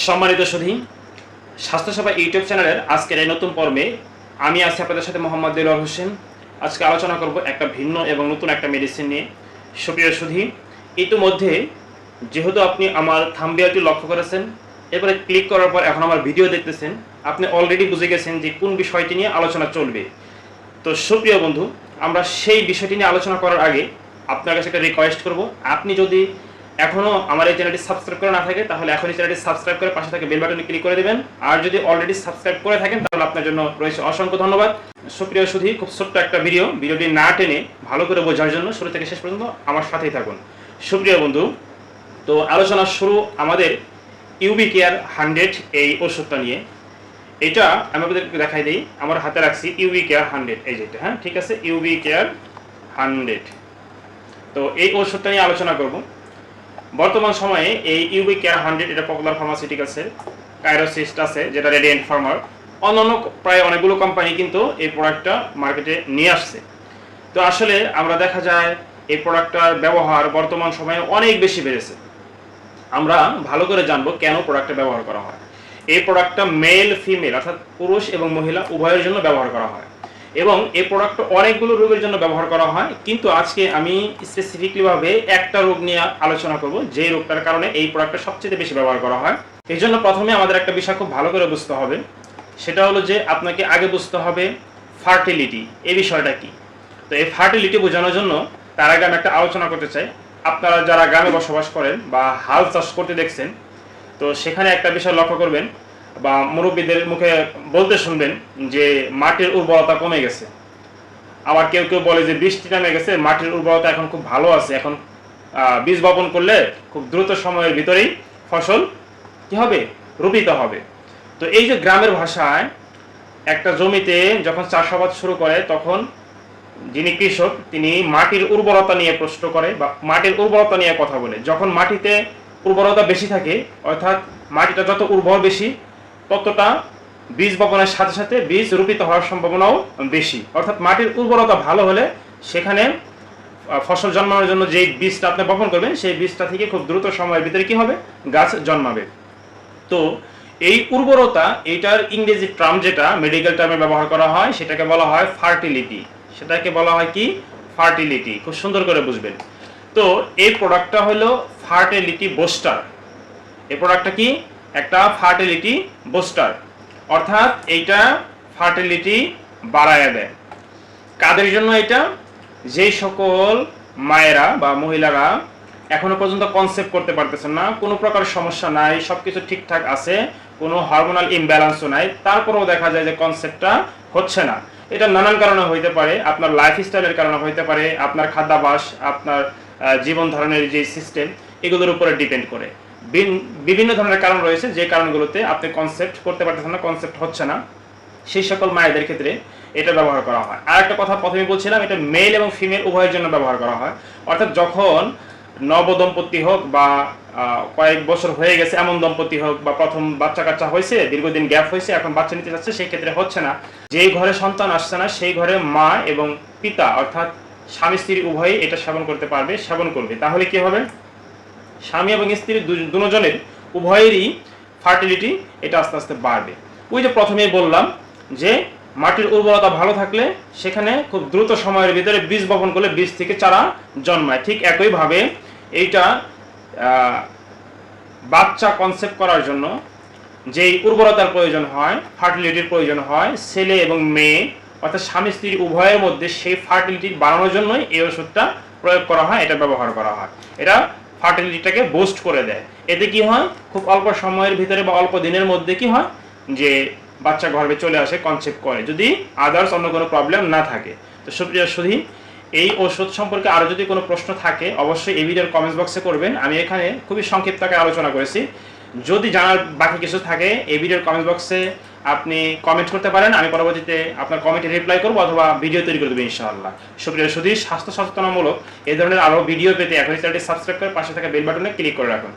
সম্মানিত সুধী স্বাস্থ্যসেবা ইউটিউব চ্যানেলের আজকের এই নতুন পর্বে আমি আছি আপনাদের সাথে মোহাম্মদ দিলর হোসেন। আজকে আলোচনা করব একটা ভিন্ন এবং নতুন একটা মেডিসিন নিয়ে। সুপ্রিয় সুধী ইতিমধ্যে যেহেতু আপনি আমার থাম্বিয়ালটি লক্ষ্য করেছেন এরপরে ক্লিক করার পর এখন আমার ভিডিও দেখতেছেন, আপনি অলরেডি বুঝে গেছেন যে কোন বিষয়টি নিয়ে আলোচনা চলবে। তো সুপ্রিয় বন্ধু, আমরা সেই বিষয়টি নিয়ে আলোচনা করার আগে আপনার কাছে একটা রিকোয়েস্ট করব। আপনি যদি এখনও আমার এই চ্যানেলটি সাবস্ক্রাইব করে না থাকে, তাহলে এখনই চ্যানেলটি সাবস্ক্রাইব করে পাশে থাকে বেল বাটনে ক্লিক করে দেবেন। আর যদি অলরেডি সাবস্ক্রাইব করে থাকেন, তাহলে আপনার জন্য রয়েছে অসংখ্য ধন্যবাদ। সুপ্রিয় সুধি, খুব ছোট্ট একটা ভিডিও ভিডিওটি না টেনে ভালো করে বোঝার জন্য শুরু থেকে শেষ পর্যন্ত আমার সাথেই থাকুন। সুপ্রিয় বন্ধু, তো আলোচনা শুরু আমাদের ইউবি কেয়ার হান্ড্রেড এই ওষুধটা নিয়ে। এটা আমি আপনাদেরকে দেখাই দিই। আমার হাতে রাখছি ইউবি কেয়ার হান্ড্রেড এই যেটা হ্যাঁ ঠিক আছে? ইউবি কেয়ার হান্ড্রেড তো এই ওষুধটা নিয়ে আলোচনা করব। বর্তমান সময়ে এই ইউবি কেয়ার হান্ড্রেড, এটা পপুলার ফার্মাসিউটিক্যালসের কাইরোসিস্ট আছে, যেটা রেডিয়েন্ট ফার্মার অন্যান্য প্রায় অনেকগুলো কোম্পানি কিন্তু এই প্রোডাক্টটা মার্কেটে নিয়ে আসছে। তো আসলে আমরা দেখা যায় এই প্রোডাক্টটার ব্যবহার বর্তমান সময়ে অনেক বেশি বেড়েছে। আমরা ভালো করে জানব কেন প্রোডাক্টটা ব্যবহার করা হয়। এই প্রোডাক্টটা মেল ফিমেল অর্থাৎ পুরুষ এবং মহিলা উভয়ের জন্য ব্যবহার করা হয়। এবং এই প্রোডাক্ট অনেকগুলো রোগের জন্য ব্যবহার করা হয়। কিন্তু আজকে আমি স্পেসিফিকলিভাবে একটা রোগ নিয়ে আলোচনা করব যে রোগটার কারণে এই প্রোডাক্টটা সবচেয়ে বেশি ব্যবহার করা হয়। এই জন্য প্রথমে আমাদের একটা বিষয় খুব ভালো করে বুঝতে হবে। সেটা হলো যে আপনাকে আগে বুঝতে হবে ফার্টিলিটি এই বিষয়টা কি? তো এই ফার্টিলিটি বোঝানোর জন্য তার আগে আমি একটা আলোচনা করতে চাই। আপনারা যারা গ্রামে বসবাস করেন বা হাল চাষ করতে দেখছেন, তো সেখানে একটা বিষয় লক্ষ্য করবেন বা মুরব্বীদের মুখে বলতে শুনবেন যে মাটির উর্বরতা কমে গেছে। আবার কেউ কেউ বলে যে বৃষ্টি নামে গেছে, মাটির উর্বরতা এখন খুব ভালো আছে। এখন বীজ বপন করলে খুব দ্রুত সময়ের ভিতরেই ফসল কি হবে? রোপিত হবে। তো এই যে গ্রামের ভাষায় একটা জমিতে যখন চাষাবাদ শুরু করে, তখন যিনি কৃষক, তিনি মাটির উর্বরতা নিয়ে প্রশ্ন করে বা মাটির উর্বরতা নিয়ে কথা বলে। যখন মাটিতে উর্বরতা বেশি থাকে, অর্থাৎ মাটিটা যত উর্বর বেশি ততটা বীজ বপনের সাথে সাথে বীজ রোপিত হওয়ার সম্ভাবনাও বেশি। অর্থাৎ মাটির উর্বরতা ভালো হলে সেখানে ফসল জন্মানোর জন্য যে বীজটা আপনি বপন করবেন, সেই বীজটা থেকে খুব দ্রুত সময়ের ভিতরে কি হবে? গাছ জন্মাবে। তো এই উর্বরতা এইটার ইংরেজি টার্ম যেটা মেডিকেল টার্মে ব্যবহার করা হয়, সেটাকে বলা হয় ফার্টিলিটি সেটাকে বলা হয় কি? ফার্টিলিটি খুব সুন্দর করে বুঝবেন। তো এই প্রোডাক্টটা হলো ফার্টিলিটি বোস্টার এই প্রোডাক্টটা কি? একটা ফার্টিলিটি বুস্টার অর্থাৎ এইটা ফার্টিলিটি বাড়ায় দেয়। কাদের জন্য এটা? যেই সকল মায়েরা বা মহিলারা এখনও পর্যন্ত কনসেপ্ট করতে পারতেছেন না, কোনো প্রকার সমস্যা নাই, সবকিছু ঠিকঠাক আছে, কোনো হরমোনাল ইমব্যালেন্সও নাই, তারপরেও দেখা যায় যে কনসেপ্টটা হচ্ছে না। এটা নানান কারণে হইতে পারে, আপনার লাইফ স্টাইলের কারণে হইতে পারে, আপনার খাদ্যাভাস, আপনার জীবন ধারণের যে সিস্টেম এগুলোর উপরে ডিপেন্ড করে। বিভিন্ন ধরনের কারণ রয়েছে যে কারণগুলোতে আপনি কনসেপ্ট করতে পারতেছেন না কনসেপ্ট হচ্ছে না। সেই সকল মায়েদের ক্ষেত্রে এটা ব্যবহার করা হয়। আর একটা কথা প্রথমে বলছিলাম, এটা মেল এবং ফিমেল উভয়ের জন্য ব্যবহার করা হয়। অর্থাৎ যখন নব নবদম্পতি হোক বা কয়েক বছর হয়ে গেছে এমন দম্পতি হোক বা প্রথম বাচ্চা কাচ্চা হয়েছে, দীর্ঘদিন গ্যাপ হয়েছে, এখন বাচ্চা নিতে যাচ্ছে, সেই ক্ষেত্রে হচ্ছে না। যেই ঘরে সন্তান আসছে না, সেই ঘরে মা এবং পিতা, অর্থাৎ স্বামী স্ত্রী উভয়ই এটা সেবন করতে পারবে, সেবন করবে। তাহলে কি হবে? স্বামী এবং স্ত্রী দুজনের উভয়েরই ফার্টিলিটি এটা আস্তে আস্তে বাড়বে। ওই যে প্রথমেই বললাম যে মাটির উর্বরতা ভালো থাকলে সেখানে খুব দ্রুত সময়ের ভিতরে বীজ বপন করলে বীজ থেকে চারা জন্মায়। ঠিক একইভাবে এইটা বাচ্চা কনসেপ্ট করার জন্য যেই উর্বরতার প্রয়োজন হয় ফার্টিলিটির প্রয়োজন হয়, ছেলে এবং মেয়ে, অর্থাৎ স্বামী স্ত্রী উভয়ের মধ্যে সেই ফার্টিলিটি বাড়ানোর জন্যই এই ওষুধটা প্রয়োগ করা হয়, এটা ব্যবহার করা হয়। এটা ফার্টিলিটিটাকে বুস্ট করে দেয়। এতে কি হয়? খুব অল্প সময়ের ভিতরে বা অল্প দিনের মধ্যে কি হয়? যে বাচ্চা গর্ভে চলে আসে কনসেপ্ট করে। যদি আদার্স অন্য কোনো প্রবলেম না থাকে। তো সুপ্রিয় সুধী, এই ওষুধ সম্পর্কে আরও যদি কোনো প্রশ্ন থাকে, অবশ্যই এই ভিডিওর কমেন্টস বক্সে করবেন। আমি এখানে খুবই সংক্ষিপ্ত আলোচনা করেছি। যদি জানার বাকি কিছু থাকে, এই ভিডিওর কমেন্ট বক্সে আপনি কমেন্ট করতে পারেন, আমি পরবর্তীতে আপনার কমেন্টে রিপ্লাই করব অথবা ভিডিও তৈরি করে দেবো ইনশাআল্লাহ। সুপ্রিয় সুধী স্বাস্থ্য সচেতনামূলক এই ধরনের আরও ভিডিও পেতে এখন চ্যানেলটি সাবস্ক্রাইব করে পাশে থাকা বেল বাটনে ক্লিক করে রাখুন।